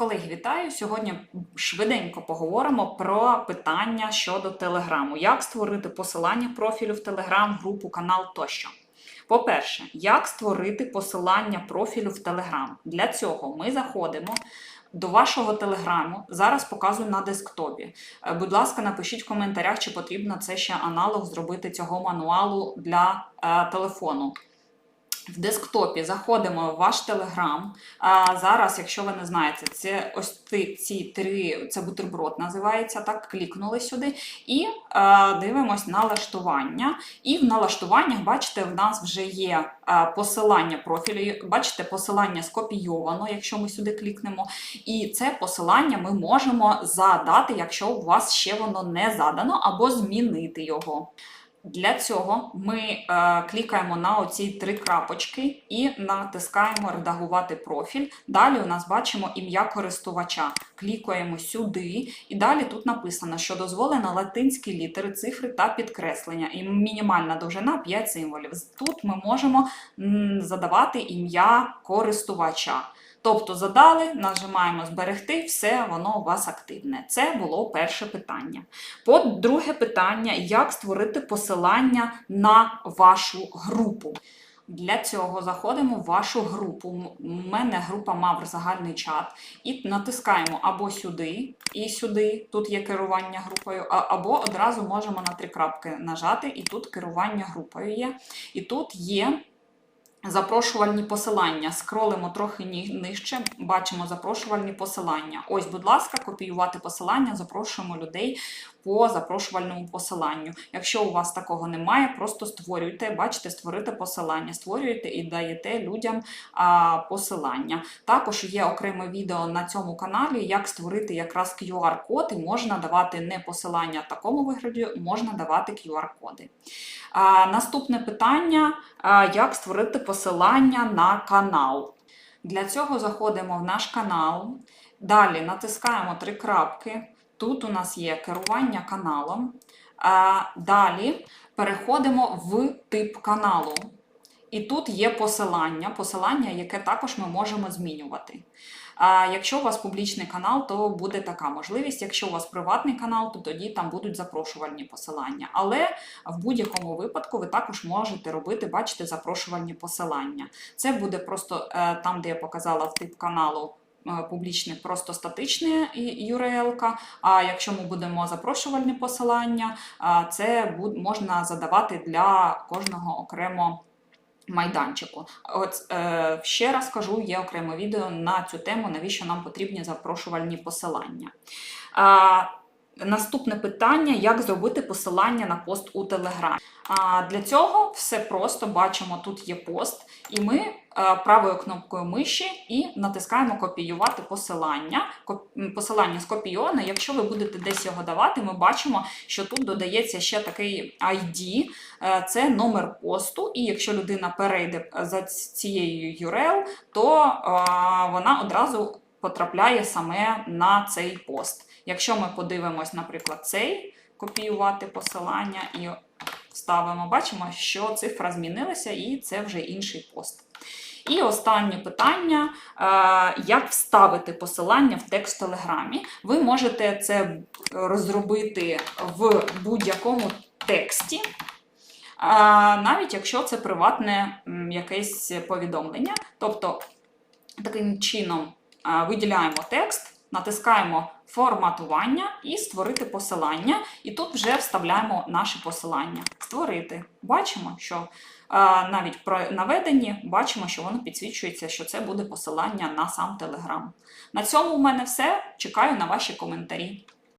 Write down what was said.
Колеги, вітаю! Сьогодні швиденько поговоримо про питання щодо Телеграму. Як створити посилання профілю в Телеграм, групу, канал тощо. По-перше, як створити посилання профілю в Телеграм? Для цього ми заходимо до вашого телеграму. Зараз показую на десктопі. Е, Будь ласка, напишіть в коментарях, чи потрібно це ще аналог зробити цього мануалу для е, телефону. В десктопі заходимо в ваш телеграм. А зараз, якщо ви не знаєте, це ось ці, три, це бутерброд називається, так, клікнули сюди і е, дивимось налаштування. І в налаштуваннях, бачите, в нас вже є посилання профілю. Бачите, посилання скопійовано, якщо ми сюди клікнемо. І це посилання ми можемо задати, якщо у вас ще воно не задано, або змінити його. Для цього ми е, клікаємо на оці три крапочки і натискаємо Редагувати профіль. Далі у нас бачимо ім'я користувача. Клікаємо сюди, і далі тут написано, що дозволено латинські літери, цифри та підкреслення. І мінімальна довжина 5 символів. Тут ми можемо задавати ім'я користувача. Тобто задали, нажимаємо зберегти, все, воно у вас активне. Це було перше питання. По-друге питання, як створити посилання на вашу групу. Для цього заходимо в вашу групу. У мене група Мавр загальний чат. І натискаємо або сюди, і сюди, тут є керування групою, або одразу можемо на три крапки нажати, і тут керування групою є. І тут є Запрошувальні посилання. Скролимо трохи нижче, бачимо запрошувальні посилання. Ось, будь ласка, копіювати посилання, запрошуємо людей по запрошувальному посиланню. Якщо у вас такого немає, просто створюйте, бачите, створити посилання, створюєте і даєте людям а, посилання. Також є окреме відео на цьому каналі, як створити якраз QR-код, і можна давати не посилання в такому вигляді, можна давати QR-коди. Наступне питання: а, як створити посилання на канал. Для цього заходимо в наш канал. Далі натискаємо три крапки. Тут у нас є керування каналом. Далі переходимо в тип каналу. І тут є посилання, посилання, яке також ми можемо змінювати. Якщо у вас публічний канал, то буде така можливість. Якщо у вас приватний канал, то тоді там будуть запрошувальні посилання. Але в будь-якому випадку ви також можете робити, бачите, запрошувальні посилання. Це буде просто е, там, де я показала в тип каналу. Е, Публічний просто статичне URL, а якщо ми будемо запрошувальні посилання, це можна задавати для кожного окремо майданчику. От е, ще раз кажу, є окреме відео на цю тему, навіщо нам потрібні запрошувальні посилання. Наступне питання: як зробити посилання на пост у Телеграмі? Для цього все просто бачимо, тут є пост, і ми е, правою кнопкою миші і натискаємо копіювати посилання. Посилання скопійоване. Якщо ви будете десь його давати, ми бачимо, що тут додається ще такий ID, е, це номер посту. І якщо людина перейде за цією URL, то е, вона одразу потрапляє саме на цей пост. Якщо ми подивимось, наприклад, цей копіювати посилання і ставимо, бачимо, що цифра змінилася, і це вже інший пост. І останнє питання: е, як вставити посилання в текст Телеграмі. Ви можете це розробити в будь-якому тексті, е, навіть якщо це приватне якесь повідомлення. Тобто, таким чином виділяємо текст, натискаємо форматування і створити посилання. І тут вже вставляємо наше посилання. Створити. Бачимо, що е, навіть про наведенні бачимо, що воно підсвічується, що це буде посилання на сам Телеграм. На цьому у мене все. Чекаю на ваші коментарі.